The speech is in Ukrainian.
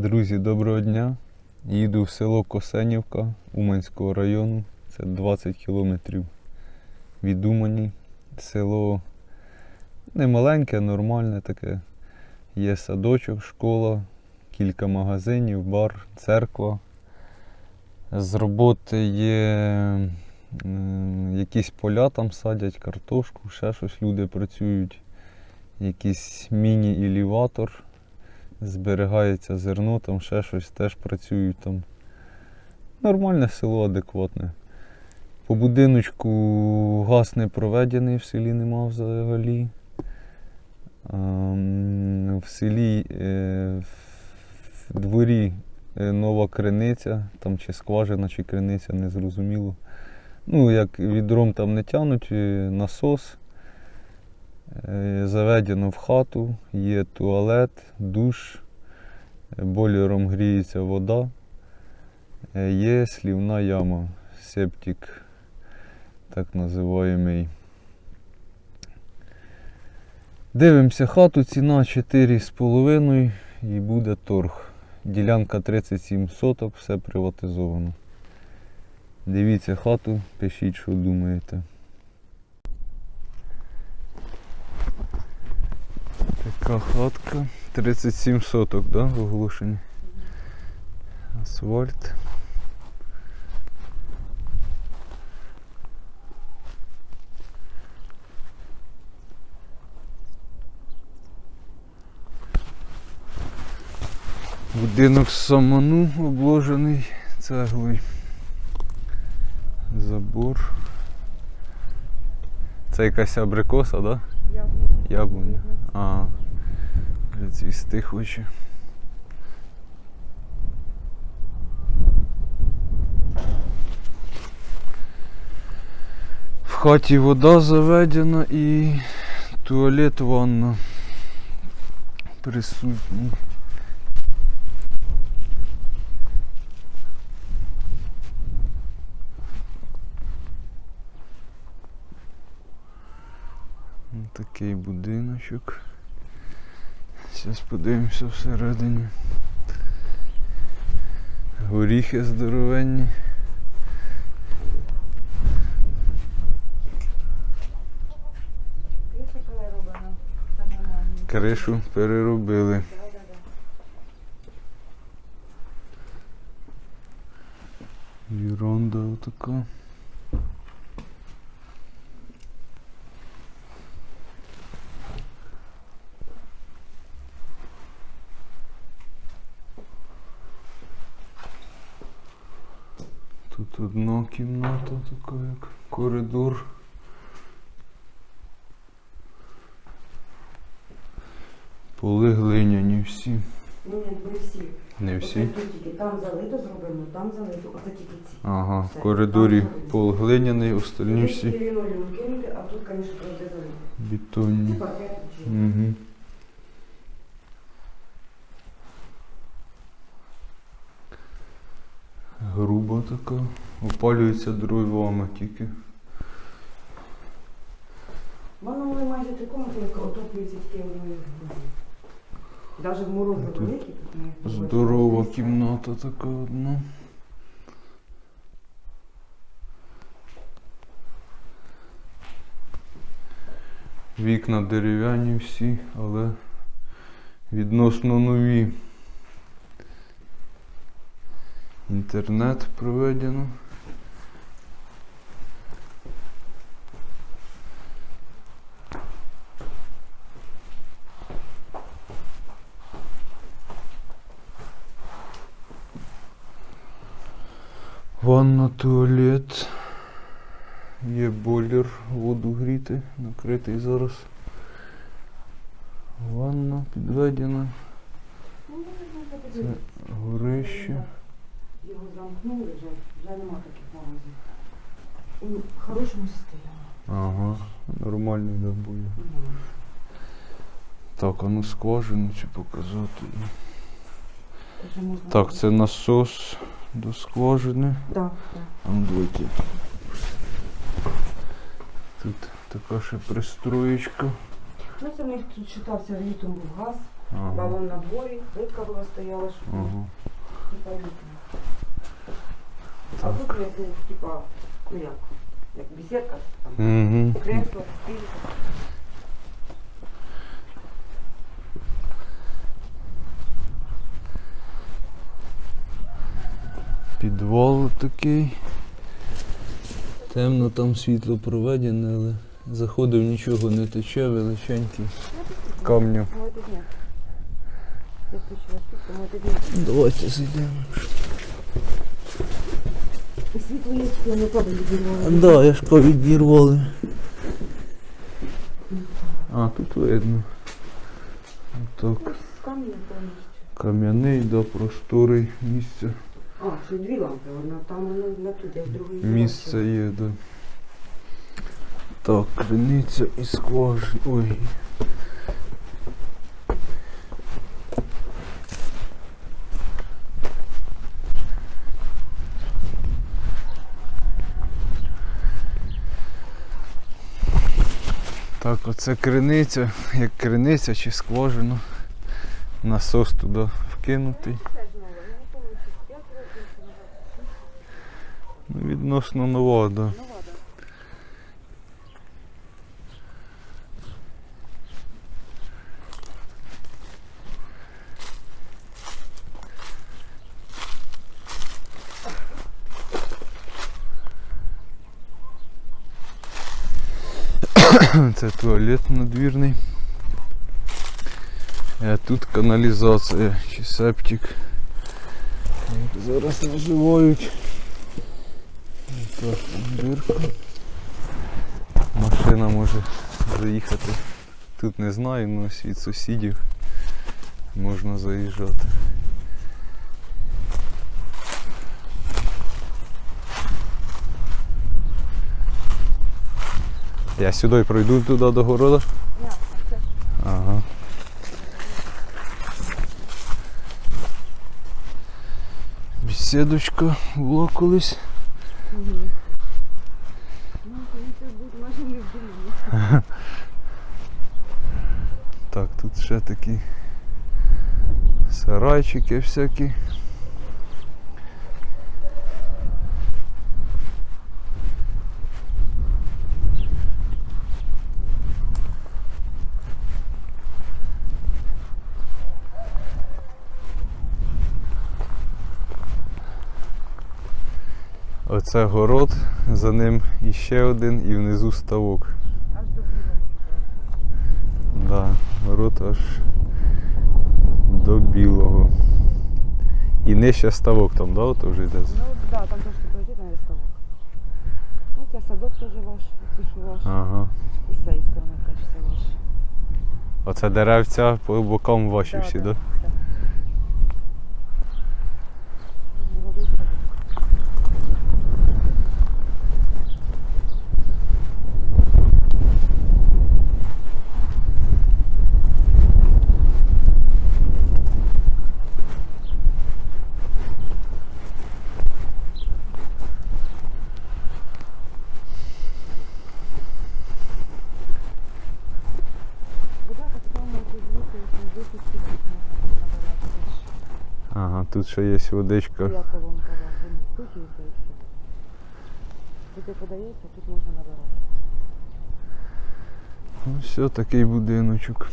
Друзі, доброго дня. Їду в село Косенівка Уманського району. Це 20 кілометрів від Умані. Село не маленьке, нормальне таке. Є садочок, школа, кілька магазинів, бар, церква. З роботи є якісь поля там садять, картошку, ще щось люди працюють. Якийсь міні-елеватор зберігається зерно, там ще щось теж працюють там. Нормальне село, адекватне. По будиночку газ не проведений, в селі нема взагалі. Ем, В селі е, в дворі е, нова криниця, там чи скважина, чи криниця, не зрозуміло. Ну, як відром там не тянуть, е, насос. Е, Заведено в хату, є туалет, душ, е, бойлером гріється вода, е, є слівна яма, септик, так називаємий. Дивимося хату, ціна 4,5 і буде торг. Ділянка 37 соток, все приватизовано. Дивіться хату, пишіть, що думаєте. Така хатка. 37 соток, да, в оголошенні? Асфальт. Будинок саману обложений цеглою. Забор. Це якась абрикоса, так? Да? Яблуня. А, цвісти хоче. В хаті вода заведена і туалет, ванна присутній. Такий будиночок. Зараз подивимося всередині. Горіхи здоровенні. Кришу переробили. Віронда отака. Тут одна кімната така, як коридор. Поли глиняні всі. Ні, ні, не всі. Не всі. тільки там залито зроблено, там залито, оце тільки ці. Ага, Все, в коридорі там залито. пол глиняний, остальні всі лінолеум кинути, а тут, звісно, правда залито. бетонні. Ці паркет чи. Угу. Груба така. Опалюється дровами тільки. Воно вони майже комнати, яка отоплюється тільки одною грудою. Навіть в морози Тут великі, тут не побачиш. Здорова кімната така одна. Вікна дерев'яні всі, але відносно нові. Інтернет проведено. Ванна, туалет. Є бойлер, воду гріти, накритий зараз. Ванна підведена. Ну, Це горище. Його замкнули вже, вже нема таких морозів. У хорошому стані. Ага, нормальний да. Мгм. Так, а ну скважину чи показати. Вже можна Так, це насос до скважини. Так, так. А ну давайте. Тут така ще пристроєчка. Ну, це в них тут читався літом був газ, Ага. Балон на дворі, рибка була стояла, що Ага. типа. А тут як, ну, типа, ну як, як беседка, там, Угу. кресло, стільки. Підвал такий. Темно там світло проведене, але заходив нічого не тече, величенький. Камню. Ну, это нет. Я включила світло, это нет. Давайте зайдемо. І світло є, що не кабель відірвали. Да, я ж відірвали. А, тут видно. Так. Кам'яний, да, просторий місце. А, ще дві лампи, одна там, одна на тут, я в другій. Місце є, да. Так, криниця і скважина. Ой. Так, оце криниця, як криниця чи скважина. Насос туди вкинутий. Ну, відносно нова, да. Це туалет надвірний. А тут каналізація чи септик. Зараз називають. Так, дирка. Машина може заїхати. Тут не знаю, але від сусідів можна заїжджати. Я сюди пройду туди до города. Ага. Бесідочка була колись. Ну, це будуть машини в. Так, тут ще такі сарайчики всякі. Оце город, за ним іще один і внизу ставок. Аж до білого. Да, город аж до білого. І нижче ставок там, да, то вже йде. Ну да, там трошки пройти на ставок. Ну, це садок теж ваш, це ваш. Ага. І з цієї сторони теж все ваш. Оце деревця по бокам ваші всі, да? так. Молодий садок. Вода так само звідти, звідти можна набирати. Ага, тут ще є водичка. Я колонка, він вкручується і все. Туди подається, тут можна набирати. Ось все, такий будиночок.